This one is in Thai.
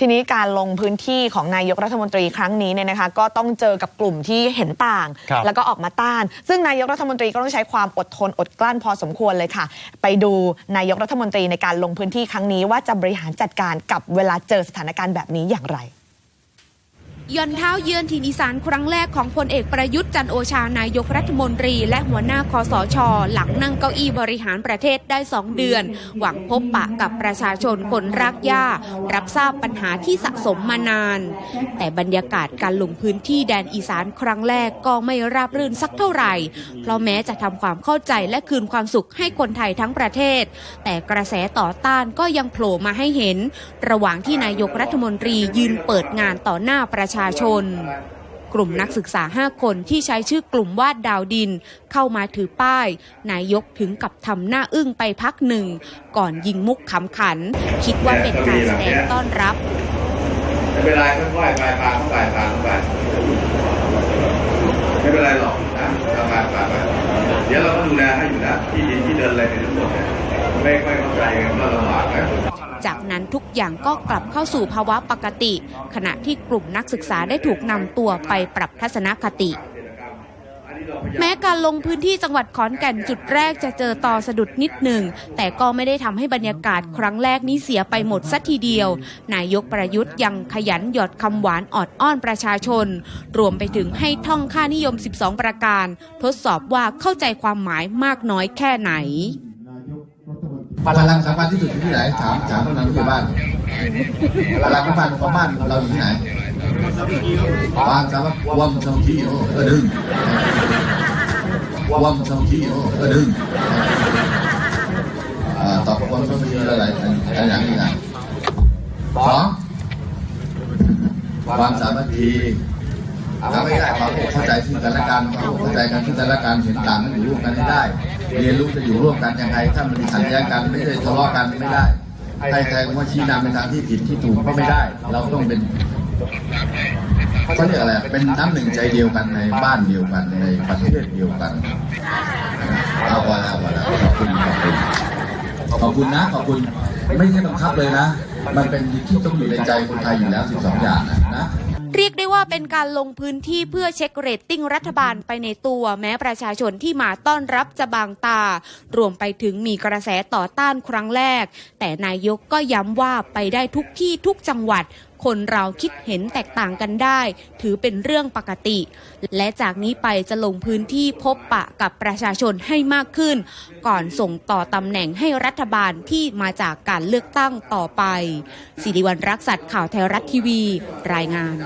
ทีนี้การลงพื้นที่ของนายกรัฐมนตรีครั้งนี้เนี่ยนะคะก็ต้องเจอกับกลุ่มที่เห็นต่างครับแล้วก็ออกมาต้าน ซึ่งนายกรัฐมนตรีก็ต้องใช้ความอดทนอดกลั้นพอสมควรเลยค่ะ ไปดูนายกรัฐมนตรีในการลงพื้นที่ครั้งนี้ว่าจะบริหารจัดการกับเวลาเจอสถานการณ์แบบนี้อย่างไร ย่อนเท้าเยือนถิ่นอีสานครั้งแรกของพลเอกประยุทธ์จันโอชานายกรัฐมนตรี และหัวหน้าคอสช หลังนั่งเก้าอี้บริหารประเทศได้สองเดือน หวังพบปะกับประชาชนคนรากหญ้า รับทราบปัญหาที่สะสมมานาน แต่บรรยากาศการลงพื้นที่แดนอีสานครั้งแรกก็ไม่ราบรื่นสักเท่าไหร่ เพราะแม้จะทำความเข้าใจและคืนความสุขให้คนไทยทั้งประเทศ แต่กระแสต่อต้านก็ยังโผล่มาให้เห็น ระหว่างที่นายกรัฐมนตรียืนเปิดงานต่อหน้าประชาชาชน กลุ่มนักศึกษา 5 คนที่ใช้ชื่อกลุ่มวาดดาวดิน เข้ามาถือป้าย นายกถึงกับทำหน้าอึ้งไปพักหนึ่ง ก่อนยิงมุกขำขัน คิดว่าเป็นการแสดงต้อนรับไม่เป็นไรค่อยๆไปพาเข้าไปพาเข้าไปไม่เป็นไรหรอกนะเราพาพาไปเดี๋ยวเราก็ดูแลให้อยู่นะที่ดินที่ เดินอะไรในทั้งหมดเนี่ไม่ค่อยเข้าใจกันก็ลำบากนะจากนั้นทุกอย่างก็กลับเข้าสู่ภาวะปกติ ขณะที่กลุ่มนักศึกษาได้ถูกนำตัวไปปรับทัศนคติ แม้การลงพื้นที่จังหวัดขอนแก่นจุดแรกจะเจอต่อสะดุดนิดหนึ่ง แต่ก็ไม่ได้ทำให้บรรยากาศครั้งแรกนี้เสียไปหมดสัทีเดียว นายกประยุทธ์ยังขยันหยอดคำหวานออดอ้อนประชาชน รวมไปถึงให้ท่องค่านิยม 12 ประการ ทดสอบว่าเข้าใจความหมายมากน้อยแค่ไหนพลังสำคัญที่สุดอยู่ที่ไหนถามถามกำนันผู้ใหญ่บ้านพลังสำคัญของบ้านเราอยู่ที่ไหน ความสามารถความสามัคคีโอ้ก็ดึงความสามัคคีโอ้ก็ดึงอ่าตอบความสามัคคีอะไรอันอย่างนี้นะสองความสามัคคีทำให้ได้ความเข้าใจซึ่งกันและกันความเข้าใจกันซึ่งกันและกันเห็นต่างกันอยู่ร่วมกันให้ได้ เรียนรู้จะอยู่ร่วมกันยังไงถ้ามันขัดแย้งกันไม่ได้ทะเลาะกันไม่ได้ ให้ใครมาชี้นำในทางที่ผิดที่ถูกก็ไม่ได้ เราต้องเป็นเขาเรียกอะไรเป็นน้ำหนึ่งใจเดียวกันในบ้านเดียวกันในประเทศเดียวกันเอาวะเอาวะขอบคุณขอบคุณขอบคุณนะขอบคุณไม่ใช่บังคับเลยนะ มันเป็นที่ต้องอยู่ในใจคนไทยอยู่แล้ว 12 อย่างนะ เรียกได้ว่าเป็นการลงพื้นที่เพื่อเช็คเรตติ้งรัฐบาลไปในตัวแม้ประชาชนที่มาต้อนรับจะบางตา รวมไปถึงมีกระแสต่อต้านครั้งแรก แต่นายกก็ย้ำว่าไปได้ทุกที่ทุกจังหวัด คนเราคิดเห็นแตกต่างกันได้ ถือเป็นเรื่องปกติ และจากนี้ไปจะลงพื้นที่พบปะกับประชาชนให้มากขึ้น ก่อนส่งต่อตำแหน่งให้รัฐบาลที่มาจากการเลือกตั้งต่อไปสิริวัณรักษัตริย์ข่าวไทยรัฐทีวี รายงาน